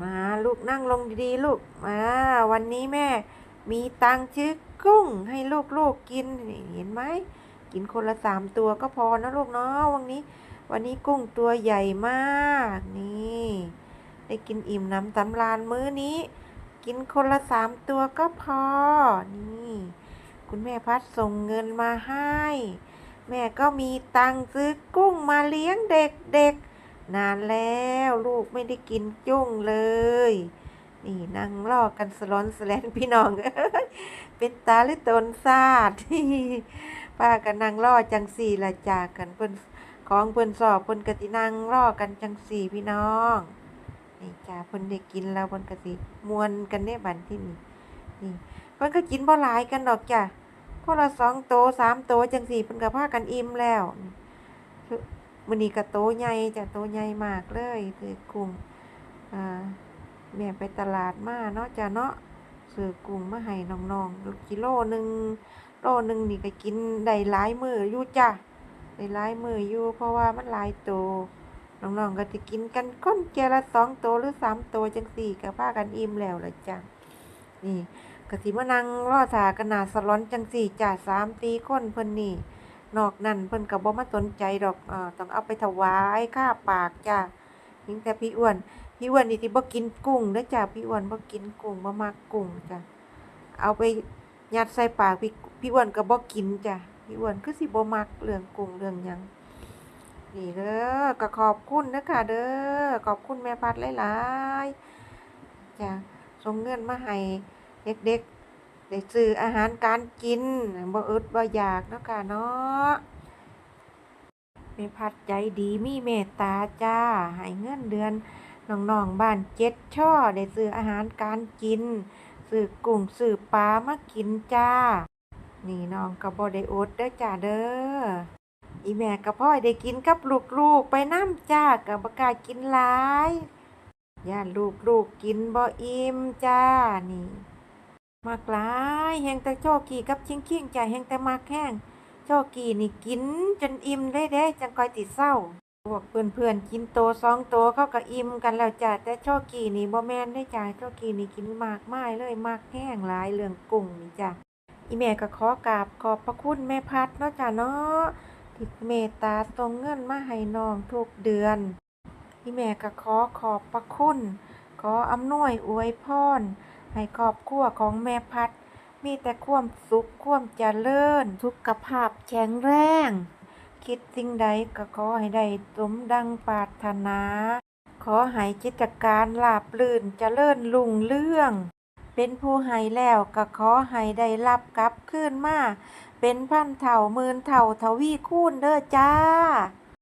มาลูกนั่งลงดีๆลูกมาวันนี้แม่ มีตังค์ซื้อกุ้งให้ลูกๆกินเห็นไหมกินคนละสามตัวก็พอนะลูกเนาะวันนี้ วันนี้กุ้งตัวใหญ่มากนี่ ได้กินอิ่มน้ำสำราญมื้อนี้ กินคนละสามตัวก็พอนี่ คุณแม่พัดส่งเงินมาให้ แม่ก็มีตังค์ซื้อกุ้งมาเลี้ยงเด็กๆ นานแล้วลูกไม่ได้กินจุ้งเลย นี่นั่งรอกันสลอนสแลนพี่น้องเป็นตาหรือตนซาดป้ากันนั่งรอจังสี่ละจากกันเพิ่นของเพิ่นสอบเพิ่นกตินั่งรอกันจังสี่พี่น้องนี่จ้าเพิ่นได้กินแล้วเพิ่นกติมวนกันได้บันที่นี่นี่เพิ่นก็กินบ่หลายกันดอกจ้ะคนละสองโตสามโตจังสี่เพิ่นก็พากันอิ่มแล้ว มื้อนี้ก็โตใหญ่จะโตใหญ่มากเลยคือกุ้งอ่าแม่ไปตลาดมาเนาะจ้ะเนาะซื้อกุ้งมาให้น้องๆกิโลหนึ่งโลหนึ่งนี่ก็กินได้หลายมืออยู่จ้ะได้หลายมืออยู่ เพราะว่ามันหลายโตน้องๆก็จะกินกันก้นเจยละสองตัวหรือสามตัวจังสี่ก็พากันอิ่มแล้วละจ้ะนี่ก็สิมานั่งรอถากันหนาสลอนจังสี่จ้ะสามตีคนเพิ่นนี่ นอกนั้นเพิ่นก็บ่มาสนใจดอกเอ่อต้องเอาไปถวายค่าปากจ้ะยิ่งแต่พี่อ้วน พี่อ้วนนี่ที่บ่กินกุ้งเด้อจ้ะพี่อ้วนบ่กินกุ้งบ่มักกุ้งจ้ะเอาไปยัดใส่ปากพี่พี่อ้วนก็บ่กินจ้ะพี่อ้วนคือสิบ่มักเรื่องกุ้งเรื่องหยังนี่เด้อก็ขอบคุณนะค่ะเด้อขอบคุณแม่พัดหลายๆจ้ะส่งเงินมาให้เด็กๆ ได้ซื้ออาหารการกินบ่อึดบ่อยากเนาะค่ะเนาะแม่พัดใจดีมีเมตตาจ้าให้เงินเดือนน้องๆบ้านเจ็ดช่อได้ซื้ออาหารการกินซื้อกุ้งซื้อปลามากินจ้า นี่น้องก็บ่ได้อดเด้อจ้าเด้ออีแม่กับพ่อได้กินกับลูกๆไปน้ำจ้ากับประกล้ากินหลายย่านลูกๆกินบ่อิ่มจ้านี่ มากหลายแหงแต่โจกีกับชิงคิงใจแหงแต่มากแห้งโจกีนี่กินจนอิ่มเลยเด้จังคอยติดเศร้าพวกเพื่อนๆกินโตสองโตเข้าก็อิ่มกันแล้วจ้าแต่โจกีนี่บ่แม่นได้จ้าโจกีนี่กินมากไมายเลยมากแห้งหลายเรื่องกุ้งนี่จ้าอีแม่ก็ขอกราบขอบพระคุณแม่พัดเนาะจ้าเนาะที่เมตตาส่งเงินมาให้น้องทุกเดือนพี่แม่ก็ขอขอบพระคุณ ขออำนวยอวยพร ให้ครอบครัวของแม่พัด มีแต่ความสุขความเจริญสุขภาพแข็งแรง คิดสิ่งใดก็ขอให้ได้สมดังปรารถนา ขอให้กิจการลาบลื่นเจริญรุ่งเรื่อง เป็นผู้ให้แล้วก็ขอให้ได้รับกลับคืนมาเป็นพันเท่าหมื่นเท่าทวีคูณเด้อจ้า